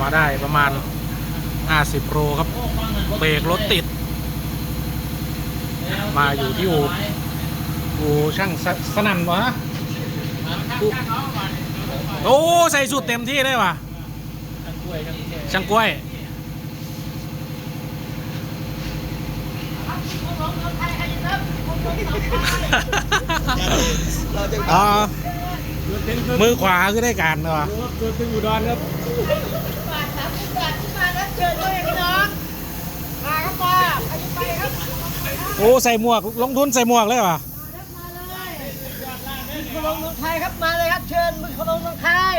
มาได้ประมาณ 50 โลครับ เบรกรถติด มาอยู่ที่อูอูช่างสสนั่นวะโอ้ ใส่สุดเต็มที่เลยว่ะ ช่างกล้วยมือขวาคือได้การนะวะเกิดเป็นอยู่ดอนครับ เชิญด้วยพี่น้องมาครับมาใครจะไปครับโอ้ใส่หมวกลงทุนใส่หมวกเลยว่ะมาเลยมึงขลงเมืองไทยครับมาเลยครับเชิญมึงขลงเมืองไทย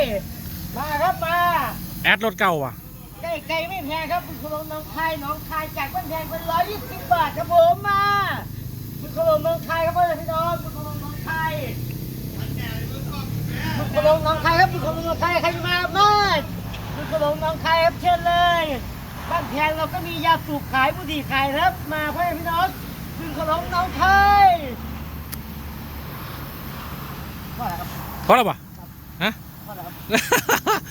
มาครับมาแอดรถเก่าว่ะไก่ไก่ไม่แพงครับมึงขลงเมืองไทยหน้องคายจากบ้านแพงเป็นร้อยยี่สิบบาทครับผมมามึงขลงเมืองไทยครับพ่อแม่พี่น้องมึงขลงเมืองไทยมึงขลงเมืองไทยครับมึงขลงเมืองไทยใครจะมา บ้านมึงขลงเมืองไทยครับเชิญเลยบ้านแพงเราก็มียาสูบขายบุหรี่ขายนะครับ มาพ่อแม่พี่น้องมึงขลงน้องไทยว่าอะไรครับเพราะอะไรวะฮะว่าอะไรครับ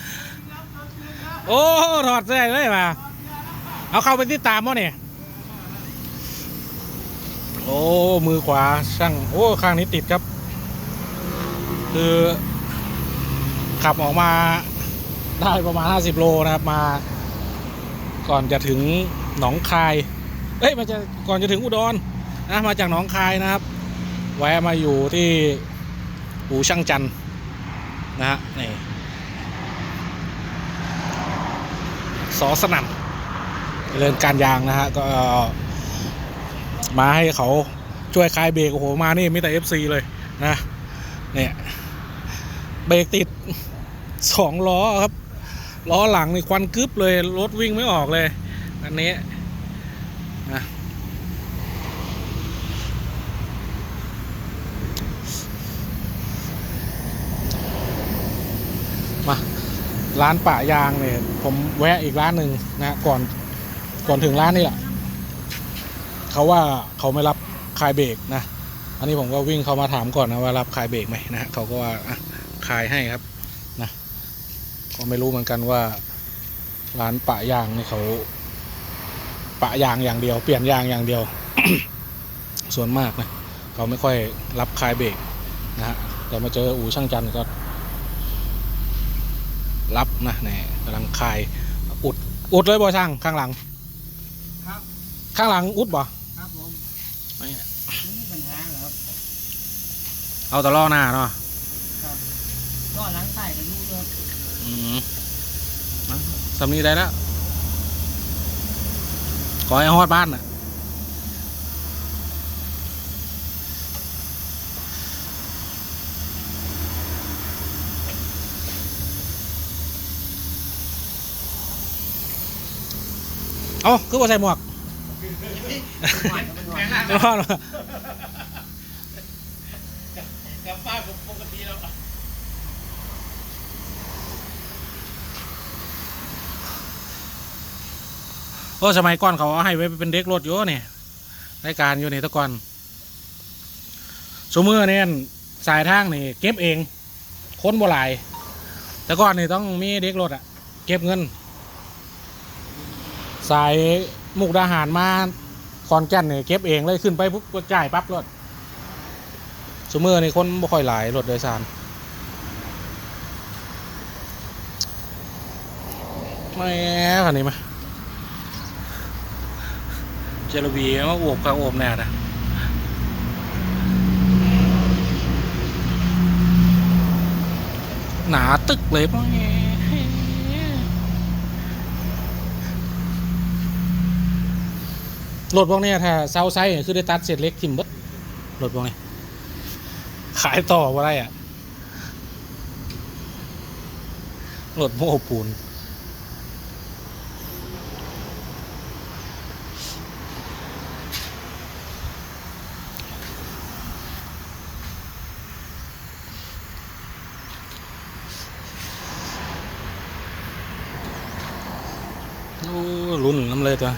โอ้ถอดเสื้อเลยมาเอาเข้าไปที่ตามมั้เนี่ยโอ้ มือขวาช่าง โอ้ ข้างนี้ติดครับ คือ ขับออกมา ได้ประมาณ 50 โลนะครับมา ก่อนจะถึงหนองคาย เอ้ยมันจะก่อนจะถึงอุดรนะมาจากหนองคายนะครับ แวะมาอยู่ที่อูช่างจันนะฮะนี่สอสนั่นเรื่องการยางนะฮะก็มาให้เขาช่วยคลายเบรกโอ้โหมานี่มีแต่ FC เลยนะเนี่ยเบรกติดสองล้อครับ ล้อหลังนี่ควันกึบเลยรถวิ่งไม่ออกเลย อันนี้นะมาร้านปะยางเนี่ย ผมแวะอีกร้านหนึ่งนะก่อนก่อนถึงร้านนี่แหละเขาว่าเขาไม่รับคายเบรกนะ อันนี้ผมก็วิ่งเข้ามาถามก่อนนะว่ารับคายเบรกไหมนะเขาก็ว่าคายให้ครับ ก็ไม่รู้เหมือนกันว่า ร้านปะยางนี่เขา ปะยางอย่างเดียว เปลี่ยนยางอย่างเดียว ส่วนมากนะเขาไม่ค่อยรับคลายเบรกนะฮะแต่มาเจออู่ช่างจันทร์ก็ รับนะเนี่ยกำลังคายอุดอุดเลยบ่ช่างข้างหลัง ครับ ข้างหลังอุดบ่ครับผมไม่ไม่มีปัญหาเหรอครับ เอาแต่ล่อหน้าเนาะ ก็ล้างใต้กันดูเลย อืมอะ สำนีได้แล้วขอให้ฮอดบ้านน่ะเอาคือว่าใส่หมวกไม่พอหรอกับป้าผมปกติแล้ว โอ้สมัยก่อนเขาให้ไว้เป็นเด็กรถอยู่เนี่ยรายการอยู่ในตะกอนสมือเนี่ยสายทางนี่เก็บเองค้นบ่หลาย แต่ก่อนนี่ต้องมีเด็กรถอะเก็บเงิน สายมุกดาหารมาคอนแก่นนี่เก็บเองเลยขึ้นไปปุ๊บก็จ่ายปั๊บรถสมือนี่คนบ่ค่อยหลายรถโดยสารไม่คันนี้มา เจลบีมาโอบกับโอบแน่นะหนาตึกเลยป่ะรถพวกเนี้ยถ้าเซาไซส์เนี่ยคือได้ตัดเศษเล็กทิมบดรถพวกนี้ ขายต่อว่าไรอะรถโม้ปูน ลุ้นน้ำเลยตัว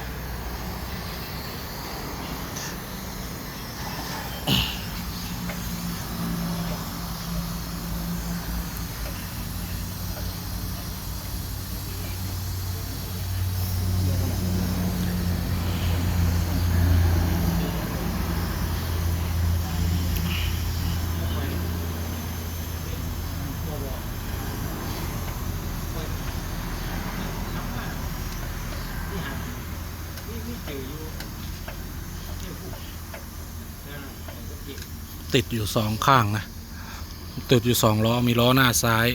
จืออยู่เที่ยวผู้อ่าก็เก็บ ติดอยู่สองข้างนะ ติดอยู่สองล้อมีล้อหน้าซ้าย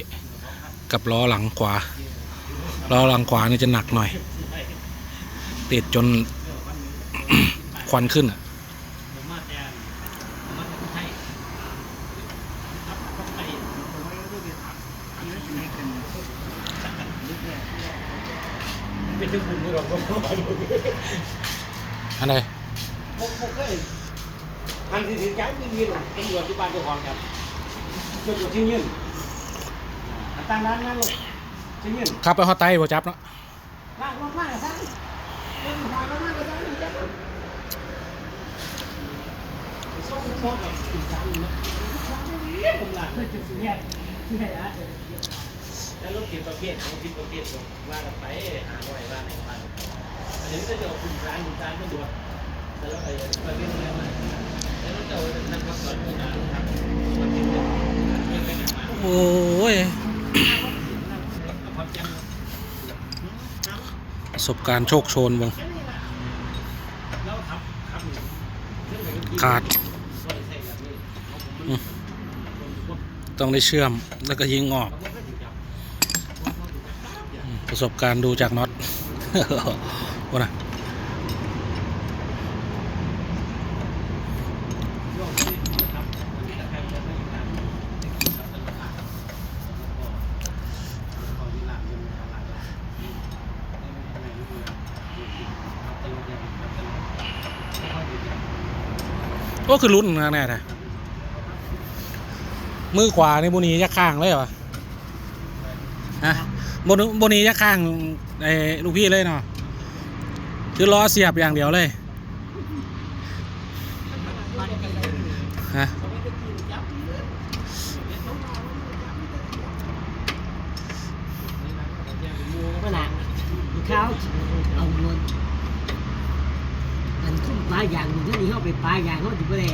กับล้อหลังขวา ล้อหลังขวานี่จะหนักหน่อย ติดจนควันขึ้นอะ องไปเป็นทุกคนที่เราก็ต้องไปอันไหนผมผมเคยทันทีถึงใจไม่มีหรอกตำรวจที่บ้านเจ้าของครับตำรวจที่ยืนอ่าตั้งร้านนั่นเลยที่ยืนขับไปฮอตไตบ่จับเนาะลากลงมาซะเดินผ่านลงมาซะนี่จ้ะส่งส่งกับอีกสามนะผมลากเลยจะเสียเสียอะแล้วรถติดประเภทของติดประเภทส่งว่ากันไปหาหน่วยบ้านไหนบ้านอันนี้ก็จะเอาคุณร้านคุณร้านตำรวจแต่แล้วไปประเภทอะไรมาแล้วเราจะเอานักขับสอนผู้การครับมันติดเนี่ยไม่ไปไหนมา โอ้ยความจำประสบการณ์โชคโชนบังแล้วครับครับขาด ต้องได้เชื่อมแล้วก็ยิงออก ประสบการณ์ดูจากน็อต ว่านะก็คือรุ่นนะแน่นะมือขวานี่บุนียักข้างเลยเหรอฮะบนบุนียักข้างไอ้ลูกพี่เลยเนาะ คือล้อเสียบอย่างเดียวเลยฮะเมื่อไหร่เช้าเอาเงินมันขึ้นปลายอย่างมันถ้านี่เขาไปปลายอย่างเขาจะไปเลย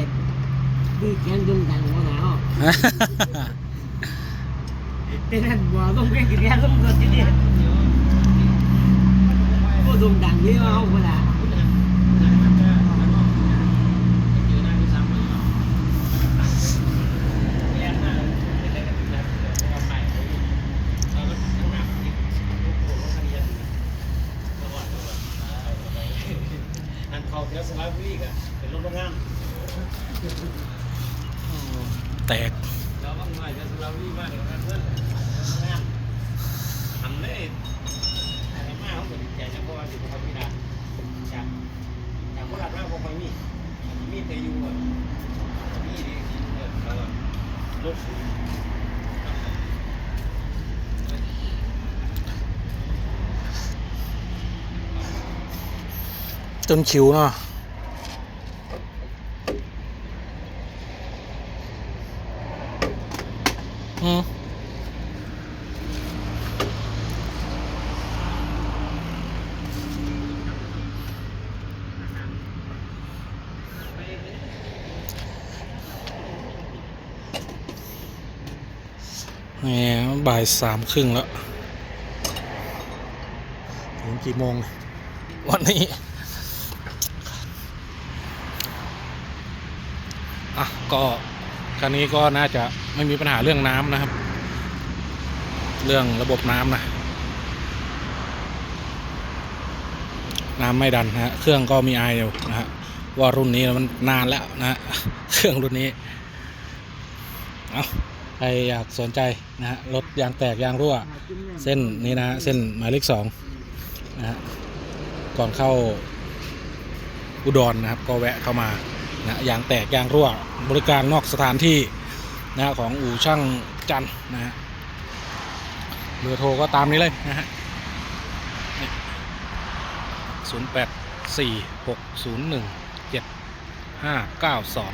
ดีแข่งดุงดังหัวหนาวเป็นนั่นบัวต้องเป็นกิเลสต้องเกิดกิเลสก็ดุงดังนี่ว่าเขาเวลาอันเขาเดี๋ยวสลาวีกอะเป็นรถโรงงานแตกแล้วบางหน่อยจะสลาวีมากเดี๋ยวเพื่อนโรงงานทำเลยไอ้มาเขาเหมือนใจจะเพราะว่าสิบคนพิกาจากจากโคราชมาพวกมันมีมีแต่อยู่อะมีดีดีเออแล้วก็รถจนคิวเนาะอืม แหม บ่ายสามครึ่งแล้ว ถึงกี่โมง วันนี้ อะ ก็คันนี้ก็น่าจะไม่มีปัญหาเรื่องน้ำนะครับ เรื่องระบบน้ำนะ น้ำไม่ดันนะฮะ เครื่องก็มีไออยู่นะฮะ ว่ารุ่นนี้มันนานแล้วนะฮะ เครื่องรุ่นนี้ เอา ครอยากสนใจนะฮะรถยางแตกยางรั่ว เส้นนี้นะฮะเส้นหมายเลขสองนะฮะก่อนเข้าอุดรนะครับก็แวะเข้ามานะยางแตกยางรั่ว บริการนอกสถานที่นะฮะของอู่ช่างจันนะฮะเบอร์โทรก็ตามนี้เลยนะฮะศูนย์แปดสี่หกศูนย์หนึ่งเจ็ดห้าเก้าสอง